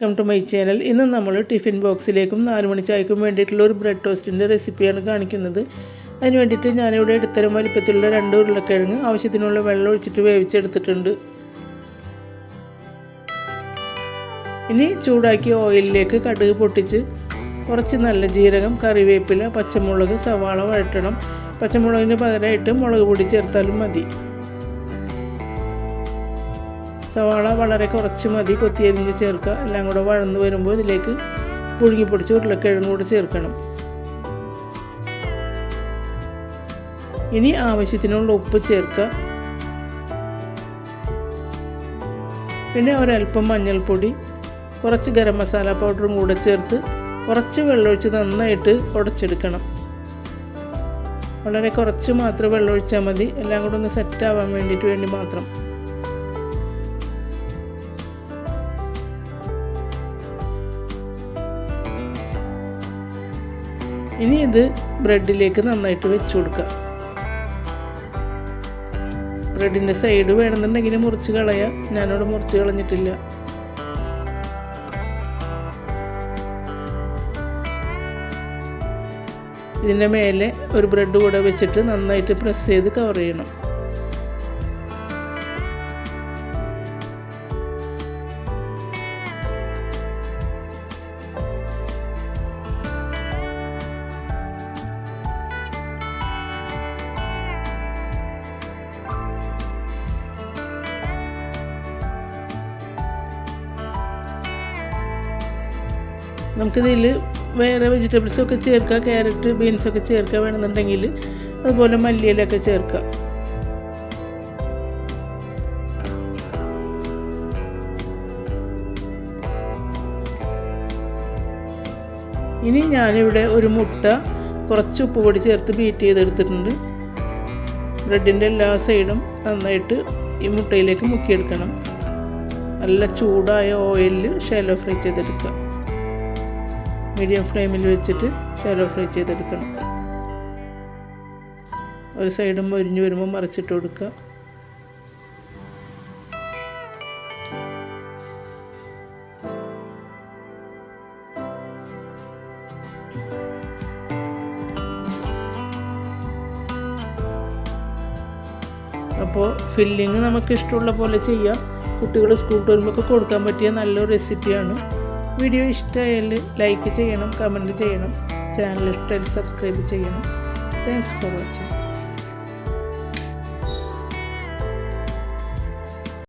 Welcome to my channel ഇന്ന് നമ്മൾ tiffin ബോക്സിലേക്കും നാല് മണി ചായക്കും വേണ്ടിയിട്ടുള്ള ഒരു ബ്രെഡ് ടോസ്റ്റിന്റെ റെസിപ്പിയാണ് കാണിക്കുന്നത്. അതിന് വേണ്ടിയിട്ട് ഞാനിവിടെ ഇടത്തരം വലിപ്പത്തിലുള്ള രണ്ട് ഉരുളക്കിഴങ്ങ് ആവശ്യത്തിനുള്ള വെള്ളം ഒഴിച്ചിട്ട് വേവിച്ചെടുത്തിട്ടുണ്ട്. ഇനി ചൂടാക്കിയ ഓയിലിലേക്ക് കടുക് പൊട്ടിച്ച് കുറച്ച് നല്ല ജീരകം കറിവേപ്പില പച്ചമുളക് സവാള വഴറ്റണം. പച്ചമുളകിന് പകരമായിട്ട് മുളക് പൊടി ചേർത്താലും മതി. സവാള വളരെ കുറച്ച് മതി കൊത്തിയരിഞ്ഞ് ചേർക്കുക. എല്ലാം കൂടെ വഴന്ന് വരുമ്പോൾ ഇതിലേക്ക് പുഴുങ്ങി പൊടിച്ച് ഉരുളക്കിഴങ്ങ് കൂടെ ചേർക്കണം. ഇനി ആവശ്യത്തിനുള്ള ഉപ്പ് ചേർക്കുക. പിന്നെ ഒരല്പം മഞ്ഞൾപ്പൊടി കുറച്ച് ഗരം മസാല പൗഡറും കൂടെ ചേർത്ത് കുറച്ച് വെള്ളമൊഴിച്ച് നന്നായിട്ട് ഉടച്ചെടുക്കണം. വളരെ കുറച്ച് മാത്രം വെള്ളമൊഴിച്ചാൽ മതി. എല്ലാം കൂടെ ഒന്ന് സെറ്റ് ആവാൻ വേണ്ടിയിട്ട് വേണ്ടി മാത്രം. ഇനി ഇത് ബ്രെഡിലേക്ക് നന്നായിട്ട് വെച്ച് കൊടുക്കുക. ബ്രെഡിന്റെ സൈഡ് വേണമെന്നുണ്ടെങ്കിൽ മുറിച്ച് കളയാം. ഞാനിവിടെ മുറിച്ച് കളഞ്ഞിട്ടില്ല. ഇതിന്റെ മേലെ ഒരു ബ്രെഡ് കൂടെ വെച്ചിട്ട് നന്നായിട്ട് പ്രസ് ചെയ്ത് കവർ ചെയ്യണം. നമുക്കിതിൽ വേറെ വെജിറ്റബിൾസൊക്കെ ചേർക്കുക ക്യാരറ്റ് ബീൻസൊക്കെ ചേർക്കുക വേണമെന്നുണ്ടെങ്കിൽ അതുപോലെ മല്ലിയിലൊക്കെ ചേർക്കുക. ഇനി ഞാനിവിടെ ഒരു മുട്ട കുറച്ച് ഉപ്പ് പൊടി ചേർത്ത് ബീറ്റ് ചെയ്തെടുത്തിട്ടുണ്ട്. ബ്രെഡിന്റെ എല്ലാ സൈഡും നന്നായിട്ട് ഈ മുട്ടയിലേക്ക് മുക്കിയെടുക്കണം. നല്ല ചൂടായ ഓയിലിൽ ഷാലോ ഫ്രൈ ചെയ്തെടുക്കുക. മീഡിയം ഫ്ലെയിമിൽ വെച്ചിട്ട് ഷാലോ ഫ്രൈ ചെയ്തെടുക്കണം. ഒരു സൈഡും ഒരിഞ്ഞു വരുമ്പോൾ മറിച്ചിട്ട് കൊടുക്കുക. അപ്പോൾ ഫില്ലിങ് നമുക്ക് ഇഷ്ടമുള്ള പോലെ ചെയ്യാം. കുട്ടികൾ സ്കൂൾ വരുമ്പോൾ കൊടുക്കാൻ പറ്റിയ നല്ലൊരു റെസിപ്പിയാണ് വീഡിയോ ഇഷ്ടമായാൽ ലൈക്ക് ചെയ്യണം കമന്റ് ചെയ്യണം ചാനൽ ഇഷ്ടമായാൽ സബ്സ്ക്രൈബ് ചെയ്യണം. Thanks for watching